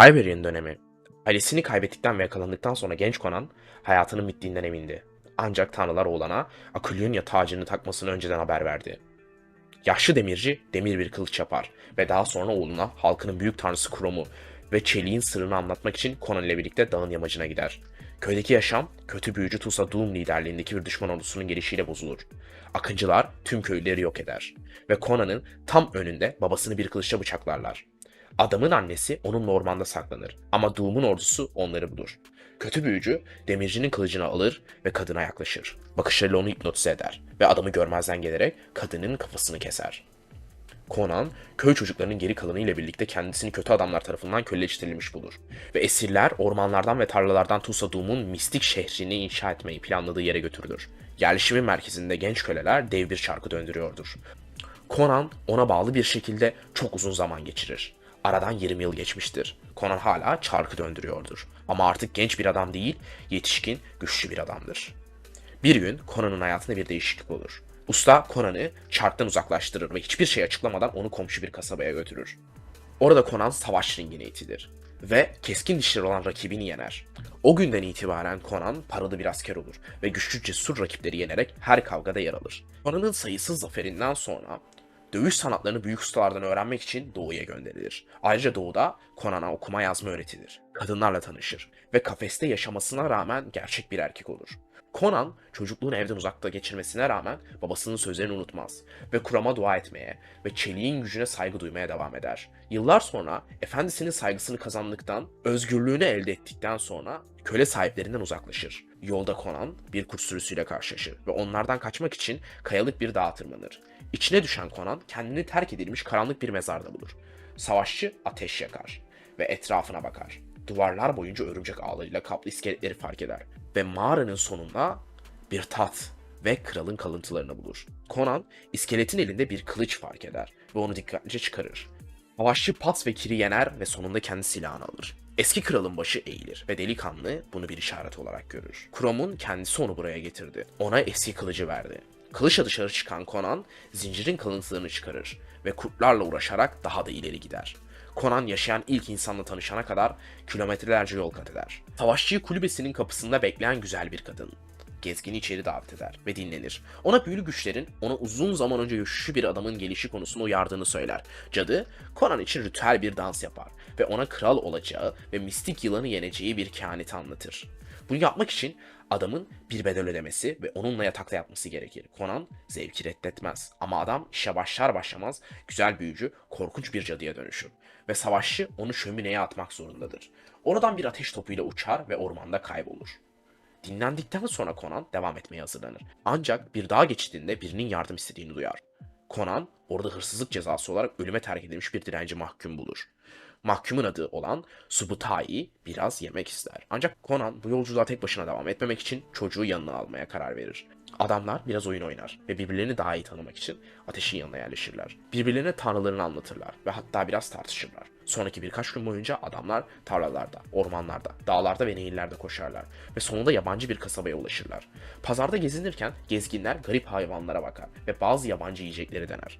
Hyperion dönemi. Ailesini kaybettikten ve yakalandıktan sonra genç Conan hayatının bittiğinden emindi. Ancak tanrılar oğlana Aquilonia tacını takmasını önceden haber verdi. Yaşlı demirci demir bir kılıç yapar ve daha sonra oğluna halkının büyük tanrısı Krom'u ve çeliğin sırrını anlatmak için Conan ile birlikte dağın yamacına gider. Köydeki yaşam kötü büyücü Tusa Doom liderliğindeki bir düşman ordusunun gelişiyle bozulur. Akıncılar tüm köyleri yok eder ve Conan'ın tam önünde babasını bir kılıçla bıçaklarlar. Adamın annesi onunla ormanda saklanır ama Doom'un ordusu onları bulur. Kötü büyücü demircinin kılıcını alır ve kadına yaklaşır. Bakışlarıyla onu hipnotize eder ve adamı görmezden gelerek kadının kafasını keser. Conan, köy çocuklarının geri kalanı ile birlikte kendisini kötü adamlar tarafından köleleştirilmiş bulur. Ve esirler ormanlardan ve tarlalardan Tusa Doom'un mistik şehrini inşa etmeyi planladığı yere götürülür. Yerleşimin merkezinde genç köleler dev bir çarkı döndürüyordur. Conan ona bağlı bir şekilde çok uzun zaman geçirir. Aradan 20 yıl geçmiştir. Conan hala çarkı döndürüyordur. Ama artık genç bir adam değil, yetişkin, güçlü bir adamdır. Bir gün Conan'ın hayatında bir değişiklik olur. Usta Conan'ı çarktan uzaklaştırır ve hiçbir şey açıklamadan onu komşu bir kasabaya götürür. Orada Conan savaş ringine itilir ve keskin dişleri olan rakibini yener. O günden itibaren Conan paralı bir asker olur ve güçlü cesur rakipleri yenerek her kavgada yer alır. Conan'ın sayısız zaferinden sonra dövüş sanatlarını büyük ustalardan öğrenmek için Doğu'ya gönderilir. Ayrıca Doğu'da Conan'a okuma yazma öğretilir. Kadınlarla tanışır ve kafeste yaşamasına rağmen gerçek bir erkek olur. Conan çocukluğunu evden uzakta geçirmesine rağmen babasının sözlerini unutmaz ve kurama dua etmeye ve çeliğin gücüne saygı duymaya devam eder. Yıllar sonra efendisinin saygısını kazandıktan, özgürlüğünü elde ettikten sonra köle sahiplerinden uzaklaşır. Yolda Conan bir kurt sürüsüyle karşılaşır ve onlardan kaçmak için kayalık bir dağa tırmanır. İçine düşen Conan kendini terk edilmiş karanlık bir mezarda bulur. Savaşçı ateş yakar ve etrafına bakar. Duvarlar boyunca örümcek ağlarıyla kaplı iskeletleri fark eder ve mağaranın sonunda bir tat ve kralın kalıntılarını bulur. Conan iskeletin elinde bir kılıç fark eder ve onu dikkatlice çıkarır. Savaşçı Pat ve Kiri yener ve sonunda kendi silahını alır. Eski kralın başı eğilir ve delikanlı bunu bir işaret olarak görür. Krom'un kendisi onu buraya getirdi. Ona eski kılıcı verdi. Kılıçla dışarı çıkan Conan zincirin kalıntılarını çıkarır ve kurtlarla uğraşarak daha da ileri gider. Conan yaşayan ilk insanla tanışana kadar kilometrelerce yol kat eder. Savaşçıyı kulübesinin kapısında bekleyen güzel bir kadın. Gezgini içeri davet eder ve dinlenir. Ona büyülü güçlerin ona uzun zaman önce güçlü bir adamın gelişi konusunda uyardığını söyler. Cadı, Conan için ritüel bir dans yapar ve ona kral olacağı ve mistik yılanı yeneceği bir kehaneti anlatır. Bunu yapmak için adamın bir bedel ödemesi ve onunla yatakta yatması gerekir. Conan zevki reddetmez ama adam işe başlar başlamaz güzel büyücü korkunç bir cadıya dönüşür ve savaşçı onu şömineye atmak zorundadır. Oradan bir ateş topuyla uçar ve ormanda kaybolur. Dinlendikten sonra Conan devam etmeye hazırlanır. Ancak bir dağ geçidinde birinin yardım istediğini duyar. Conan orada hırsızlık cezası olarak ölüme terk edilmiş bir direnci mahkum bulur. Mahkumun adı olan Subutai biraz yemek ister. Ancak Conan bu yolculuğa tek başına devam etmemek için çocuğu yanına almaya karar verir. Adamlar biraz oyun oynar ve birbirlerini daha iyi tanımak için ateşin yanına yerleşirler. Birbirlerine tanrılarını anlatırlar ve hatta biraz tartışırlar. Sonraki birkaç gün boyunca adamlar tarlalarda, ormanlarda, dağlarda ve nehirlerde koşarlar ve sonunda yabancı bir kasabaya ulaşırlar. Pazarda gezinirken gezginler garip hayvanlara bakar ve bazı yabancı yiyecekleri dener.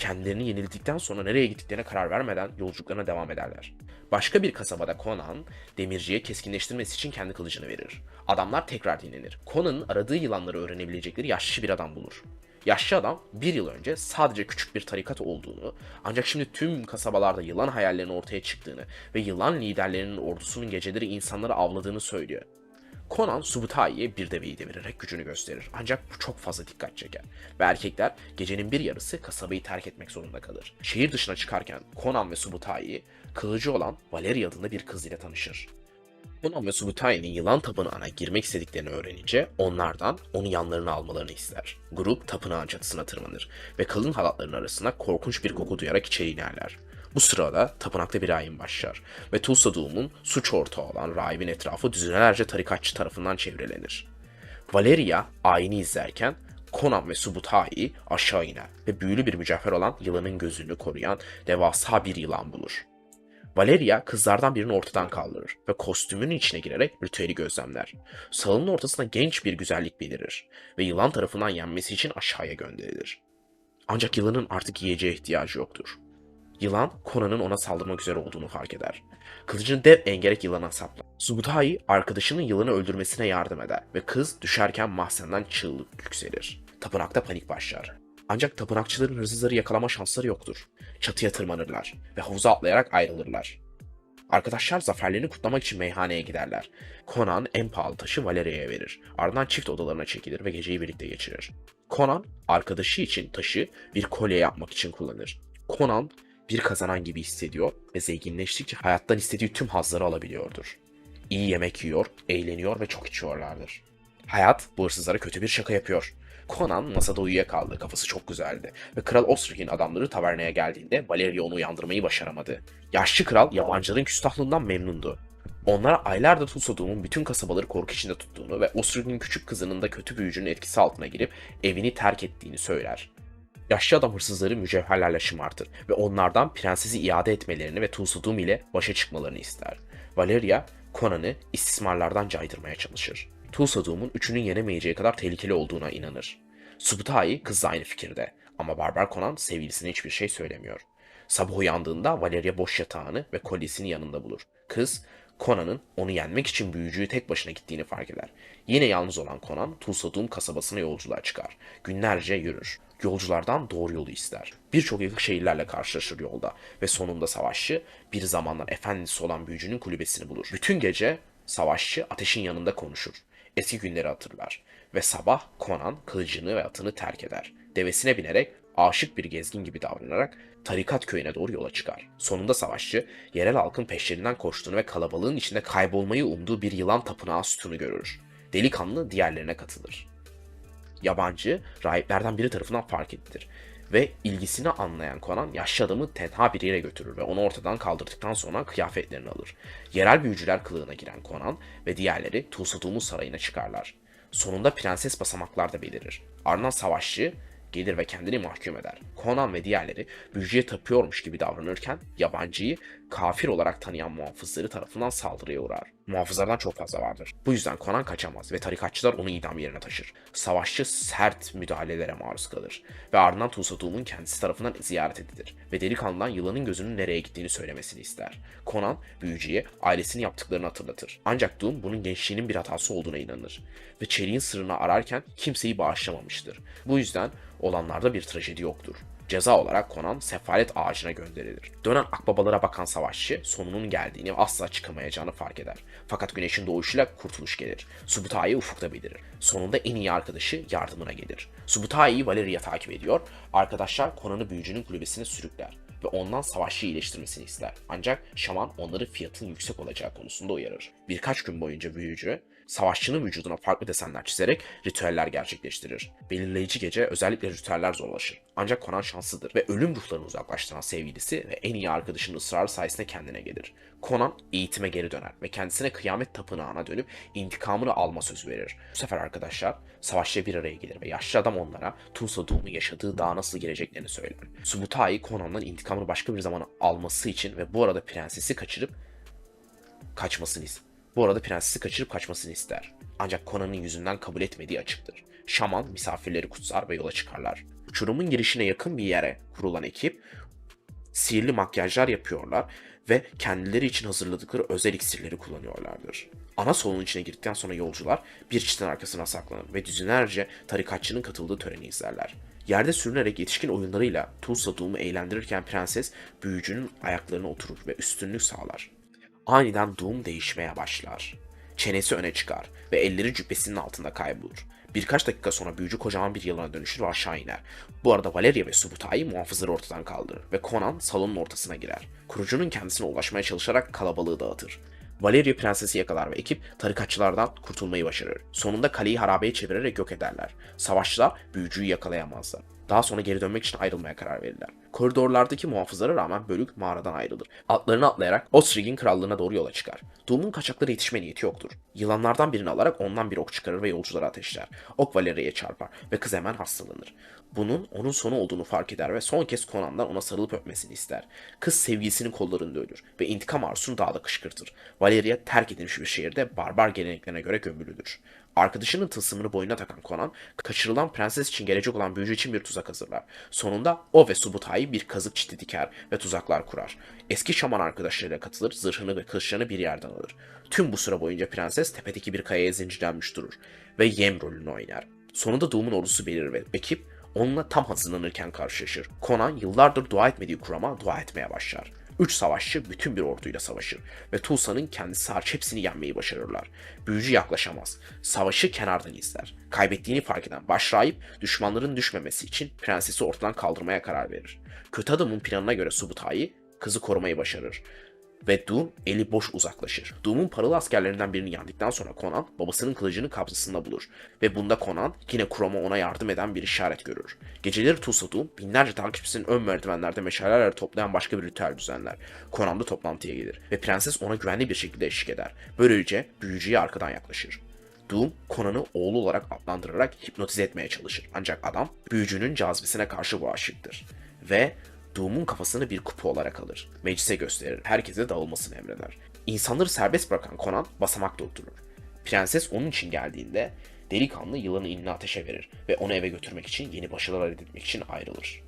Kendilerini yenildikten sonra nereye gittiklerine karar vermeden yolculuklarına devam ederler. Başka bir kasabada Conan, demirciye keskinleştirmesi için kendi kılıcını verir. Adamlar tekrar dinlenir. Conan'ın aradığı yılanları öğrenebilecekleri yaşlı bir adam bulur. Yaşlı adam bir yıl önce sadece küçük bir tarikat olduğunu ancak şimdi tüm kasabalarda yılan hayallerinin ortaya çıktığını ve yılan liderlerinin ordusunun geceleri insanları avladığını söylüyor. Conan Subutai'ye bir deveyi devirerek gücünü gösterir. Ancak bu çok fazla dikkat çeker. Ve erkekler gecenin bir yarısı kasabayı terk etmek zorunda kalır. Şehir dışına çıkarken Conan ve Subutai kılıcı olan Valeria adında bir kız ile tanışır. Conan ve Subutai'nin yılan tapınağına girmek istediklerini öğrenince onlardan onu yanlarına almalarını ister. Grup tapınağın çatısına tırmanır ve kalın halatların arasında korkunç bir koku duyarak içeri inerler. Bu sırada tapınakta bir ayin başlar ve Tulsa Doom'un suç ortağı olan rahibin etrafı düzinelerce tarikatçı tarafından çevrelenir. Valeria ayini izlerken Conan ve Subutai aşağı iner ve büyülü bir mücevher olan yılanın gözünü koruyan devasa bir yılan bulur. Valeria kızlardan birini ortadan kaldırır ve kostümünün içine girerek ritüeli gözlemler. Salonun ortasına genç bir güzellik belirir ve yılan tarafından yenmesi için aşağıya gönderilir. Ancak yılanın artık yiyeceğe ihtiyacı yoktur. Yılan Conan'ın ona saldırmak üzere olduğunu fark eder. Kılıcını dev engerek yılana saplar. Subutai arkadaşının yılanı öldürmesine yardım eder ve kız düşerken mahzenden çığlık yükselir. Tapınakta panik başlar. Ancak tapınakçıların hırsızları yakalama şansları yoktur. Çatıya tırmanırlar ve havuza atlayarak ayrılırlar. Arkadaşlar zaferlerini kutlamak için meyhaneye giderler. Conan en pahalı taşı Valeria'ya verir. Ardından çift odalarına çekilir ve geceyi birlikte geçirir. Conan arkadaşı için taşı bir kolye yapmak için kullanır. Conan bir kazanan gibi hissediyor ve zenginleştikçe hayattan istediği tüm hazları alabiliyordur. İyi yemek yiyor, eğleniyor ve çok içiyorlardır. Hayat bu hırsızlara kötü bir şaka yapıyor. Conan masada uyuyakaldı, kafası çok güzeldi ve Kral Osric'in adamları tavernaya geldiğinde Valeria onu uyandırmayı başaramadı. Yaşlı kral yabancıların küstahlığından memnundu. Onlara aylardır Tusodum'un bütün kasabaları korku içinde tuttuğunu ve Osric'in küçük kızının da kötü büyücünün etkisi altına girip evini terk ettiğini söyler. Yaşlı adam hırsızları mücevherlerle şımartır ve onlardan prensesi iade etmelerini ve Tusudum ile başa çıkmalarını ister. Valeria, Conan'ı istismarlardan caydırmaya çalışır. Tusudum'un üçünün yenemeyeceği kadar tehlikeli olduğuna inanır. Subutai kızla aynı fikirde ama Barbar Conan sevgilisine hiçbir şey söylemiyor. Sabah uyandığında Valeria boş yatağını ve kolyesini yanında bulur. Kız, Conan'ın onu yenmek için büyücüyü tek başına gittiğini fark eder. Yine yalnız olan Conan, Tulsadum kasabasına yolculuğa çıkar. Günlerce yürür. Yolculardan doğru yolu ister. Birçok yıkık şehirlerle karşılaşır yolda ve sonunda savaşçı bir zamanlar efendisi olan büyücünün kulübesini bulur. Bütün gece savaşçı ateşin yanında konuşur. Eski günleri hatırlar ve sabah Conan kılıcını ve atını terk eder. Devesine binerek aşık bir gezgin gibi davranarak tarikat köyüne doğru yola çıkar. Sonunda savaşçı yerel halkın peşlerinden koştuğunu ve kalabalığın içinde kaybolmayı umduğu bir yılan tapınağı sütunu görür. Delikanlı diğerlerine katılır. Yabancı rahiplerden biri tarafından fark edilir ve ilgisini anlayan Conan yaşlı adamı tenha bir yere götürür ve onu ortadan kaldırdıktan sonra kıyafetlerini alır. Yerel büyücüler kılığına giren Conan ve diğerleri Tulsadum'un sarayına çıkarlar. Sonunda prenses basamaklarda belirir. Ardından savaşçı gelir ve kendini mahkum eder. Conan ve diğerleri büyücüye tapıyormuş gibi davranırken yabancıyı kafir olarak tanıyan muhafızları tarafından saldırıya uğrar. Muhafızlardan çok fazla vardır. Bu yüzden Conan kaçamaz ve tarikatçılar onu idam yerine taşır. Savaşçı sert müdahalelere maruz kalır ve ardından Tulsadum'un kendisi tarafından ziyaret edilir ve delikanlıdan yılanın gözünün nereye gittiğini söylemesini ister. Conan büyücüye ailesinin yaptıklarını hatırlatır. Ancak Doom bunun gençliğinin bir hatası olduğuna inanır ve çeliğin sırrını ararken kimseyi bağışlamamıştır. Bu yüzden olanlarda bir trajedi yoktur. Ceza olarak Conan sefalet ağacına gönderilir. Dönen akbabalara bakan savaşçı sonunun geldiğini asla çıkamayacağını fark eder. Fakat güneşin doğuşuyla kurtuluş gelir. Subutai ufukta belirir. Sonunda en iyi arkadaşı yardımına gelir. Subutai Valeria takip ediyor. Arkadaşlar Conan'ı büyücünün kulübesine sürükler ve ondan savaşçı iyileştirmesini ister. Ancak şaman onları fiyatın yüksek olacağı konusunda uyarır. Birkaç gün boyunca büyücü savaşçının vücuduna farklı desenler çizerek ritüeller gerçekleştirir. Belirleyici gece özellikle ritüeller zorlaşır. Ancak Conan şanslıdır ve ölüm ruhlarını uzaklaştıran sevgilisi ve en iyi arkadaşının ısrarı sayesinde kendine gelir. Conan eğitime geri döner ve kendisine kıyamet tapınağına dönüp intikamını alma sözü verir. Bu sefer arkadaşlar savaşçıya bir araya gelir ve yaşlı adam onlara Tulsa Doom'un yaşadığı dağa nasıl geleceklerini söyler. Subutai Conan'dan intikamını başka bir zaman alması için ve bu arada prensesi kaçırıp kaçmasını. Bu arada prensesi kaçırıp kaçmasını ister. Ancak Conan'ın yüzünden kabul etmediği açıktır. Şaman misafirleri kutsar ve yola çıkarlar. Uçurumun girişine yakın bir yere kurulan ekip sihirli makyajlar yapıyorlar ve kendileri için hazırladıkları özel iksirleri kullanıyorlardır. Ana salonun içine girdikten sonra yolcular bir çitin arkasına saklanır ve düzinlerce tarikatçının katıldığı töreni izlerler. Yerde sürünerek yetişkin oyunlarıyla Tulsa Doom'u eğlendirirken prenses büyücünün ayaklarına oturur ve üstünlük sağlar. Aniden Doom değişmeye başlar. Çenesi öne çıkar ve elleri cübbesinin altında kaybolur. Birkaç dakika sonra büyücü kocaman bir yılana dönüşür ve aşağı iner. Bu arada Valeria ve Subutai muhafızları ortadan kaldırır ve Conan salonun ortasına girer. Kurucunun kendisine ulaşmaya çalışarak kalabalığı dağıtır. Valeria prensesi yakalar ve ekip tarikatçılardan kurtulmayı başarır. Sonunda kaleyi harabeye çevirerek yok ederler. Savaşçılar büyücüyü yakalayamazlar. Daha sonra geri dönmek için ayrılmaya karar verirler. Koridorlardaki muhafızlara rağmen bölük mağaradan ayrılır. Atlarını atlayarak Osrig'in krallığına doğru yola çıkar. Doom'un kaçaklara yetişme niyeti yoktur. Yılanlardan birini alarak ondan bir ok çıkarır ve yolculara ateşler. Ok Valeria'ya çarpar ve kız hemen hastalanır. Bunun onun sonu olduğunu fark eder ve son kez Conan'dan ona sarılıp öpmesini ister. Kız sevgilisinin kollarında ölür ve intikam arzusunu dağda kışkırtır. Valeria terk edilmiş bir şehirde barbar geleneklerine göre gömülüdür. Arkadaşının tılsımını boynuna takan Conan, kaçırılan prenses için gelecek olan büyücü için bir tuzak hazırlar. Sonunda o ve Subutai sahip bir kazık çiti diker ve tuzaklar kurar. Eski şaman arkadaşlarıyla katılır, zırhını ve kılıçlarını bir yerden alır. Tüm bu süre boyunca prenses tepedeki bir kayaya zincirlenmiş durur ve yem rolünü oynar. Sonunda Doom'un ordusu belirir ve ekip onunla tam hazırlanırken karşılaşır. Conan yıllardır dua etmediği kurama dua etmeye başlar. Üç savaşçı bütün bir orduyla savaşır ve Tulsa'nın kendisi hariç hepsini yenmeyi başarırlar. Büyücü yaklaşamaz. Savaşı kenardan izler. Kaybettiğini fark eden başrahip düşmanların düşmemesi için prensesi ortadan kaldırmaya karar verir. Kötü adamın planına göre Subutai kızı korumayı başarır ve Doom eli boş uzaklaşır. Doom'un paralı askerlerinden birini yendikten sonra Conan babasının kılıcını kabzasında bulur ve bunda Conan yine Chrom'a ona yardım eden bir işaret görür. Geceleri Tulsa Doom binlerce takipçisinin ön merdivenlerde meşalelerle toplayan başka bir ritüel düzenler. Conan da toplantıya gelir ve prenses ona güvenli bir şekilde eşlik eder. Böylece büyücüye arkadan yaklaşır. Doom, Conan'ı oğlu olarak adlandırarak hipnotize etmeye çalışır. Ancak adam büyücünün cazibesine karşı bu aşıktır. Ve Doom'un kafasını bir kupa olarak alır. Meclise gösterir. Herkese dağılmasını emreder. İnsanları serbest bırakan Conan basamakta oturur. Prenses onun için geldiğinde delikanlı yılanı inine ateşe verir ve onu eve götürmek için yeni başarılar elde için ayrılır.